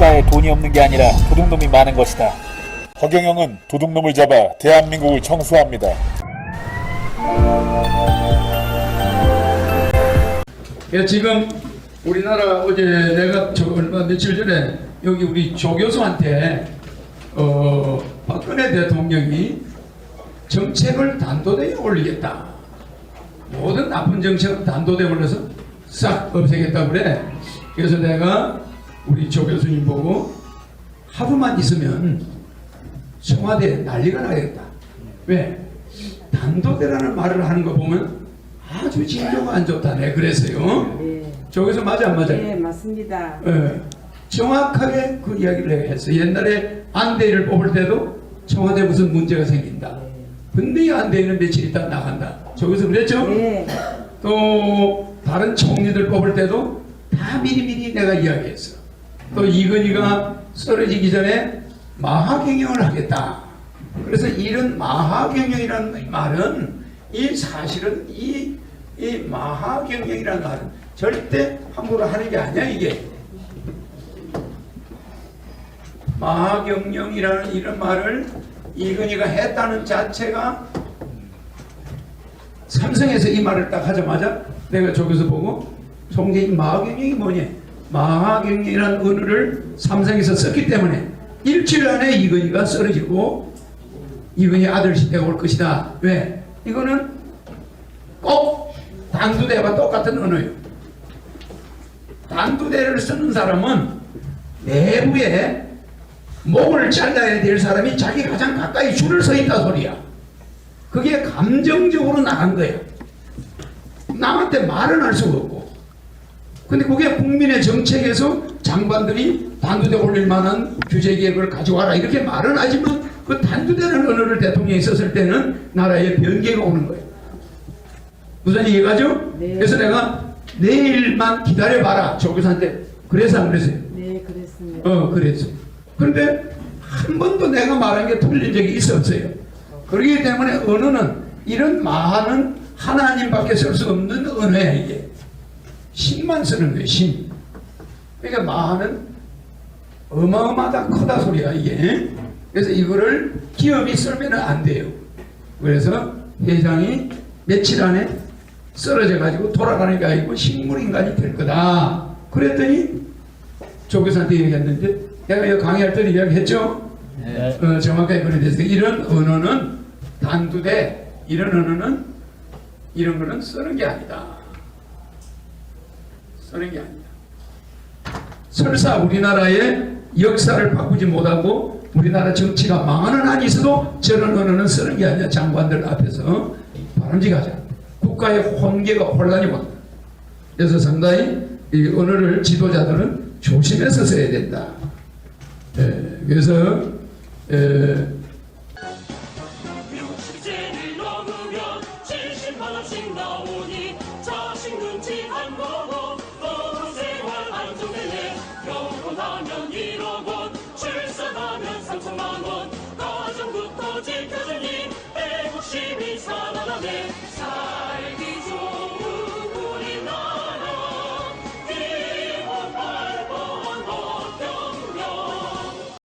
국가에 돈이 없는 게 아니라 도둑놈이 많은 것이다. 허경영은 도둑놈을 잡아 대한민국을 청소합니다. 예, 지금 우리나라 어제 내가 저 얼마 며칠 전에 여기 우리 조 교수한테 어 박근혜 대통령이 정책을 단도대에 올리겠다. 모든 나쁜 정책은 단도대에 올려서 싹 없애겠다 그래. 그래서 내가 우리 조 교수님 보고 하루만 있으면 청와대에 난리가 나겠다. 왜? 단도대라는 말을 하는 거 보면 아주 징조가 안 좋다. 네, 그래서요. 네. 저기서 맞아 안 맞아요? 네, 맞습니다. 예, 정확하게 그 이야기를 내가 했어. 옛날에 안대를 뽑을 때도 청와대 무슨 문제가 생긴다. 근데 이 안대는 며칠 있다 나간다. 저기서 그랬죠? 네. 또 다른 총리들 뽑을 때도 다 미리미리 내가 이야기했어. 또 이건희가 쓰러지기 전에 마하경영을 하겠다. 그래서 이런 마하경영이라는 말은 이 사실은 이, 이 마하경영이라는 말은 절대 함부로 하는 게 아니야 이게. 마하경영이라는 이런 말을 이건희가 했다는 자체가 삼성에서 이 말을 딱 하자마자 내가 저기서 보고 송재인 마하경영이 뭐냐 마하경영이라는 언어를 삼성에서 썼기 때문에 일주일 안에 이건희가 쓰러지고 이건희 아들 시대가 올 것이다 왜? 이거는 꼭 단두대와 똑같은 언어예요 단두대를 쓰는 사람은 내부에 목을 잘라야 될 사람이 자기 가장 가까이 줄을 서 있다 소리야. 그게 감정적으로 나간 거야. 남한테 말은 할 수가 없고. 근데 그게 국민의 정책에서 장관들이 단두대 올릴 만한 규제 계획을 가져와라 이렇게 말은 하지만 그 단두대라는 언어를 대통령이 썼을 때는 나라에 변개가 오는 거예요. 무슨 이해가죠? 네. 그래서 내가 내일만 기다려봐라 조교사한테 그래서 안 그랬어요. 네, 그랬습니다. 어, 그랬어. 그런데 한 번도 내가 말한 게 틀린 적이 있었어요. 그렇기 때문에 언어는 이런 많은 하나님밖에 쓸 수 없는 언어야 이게. 신만 쓰는 거예요, 신. 그러니까 많은 어마어마하다 크다 소리야 이게. 그래서 이거를 기업이 쓰면 안 돼요. 그래서 회장이 며칠 안에 쓰러져 가지고 돌아가는 게 아니고 식물인간이 될 거다. 그랬더니 조교사한테 얘기했는데 내가 이거 강의할 때 이야기했죠. 어, 정확하게 그래 됐어요. 이런 언어는 단두대 이런 언어는 이런 거는 쓰는 게 아니다. 쓰는 게 아니다. 설사 우리나라의 역사를 바꾸지 못하고 우리나라 정치가 망하는 한이 있어도 저런 언어는 쓰는 게 아니야. 장관들 앞에서 바람직하지 않다. 국가의 혼계가 혼란이 온다. 그래서 상당히 이 언어를 지도자들은 조심해서 써야 된다. 예, 그래서 에, 육지를 넘으면 70만 원씩 나오니 자식 눈치 안 보고 결혼하면 1억 원 출산하면 3천만 원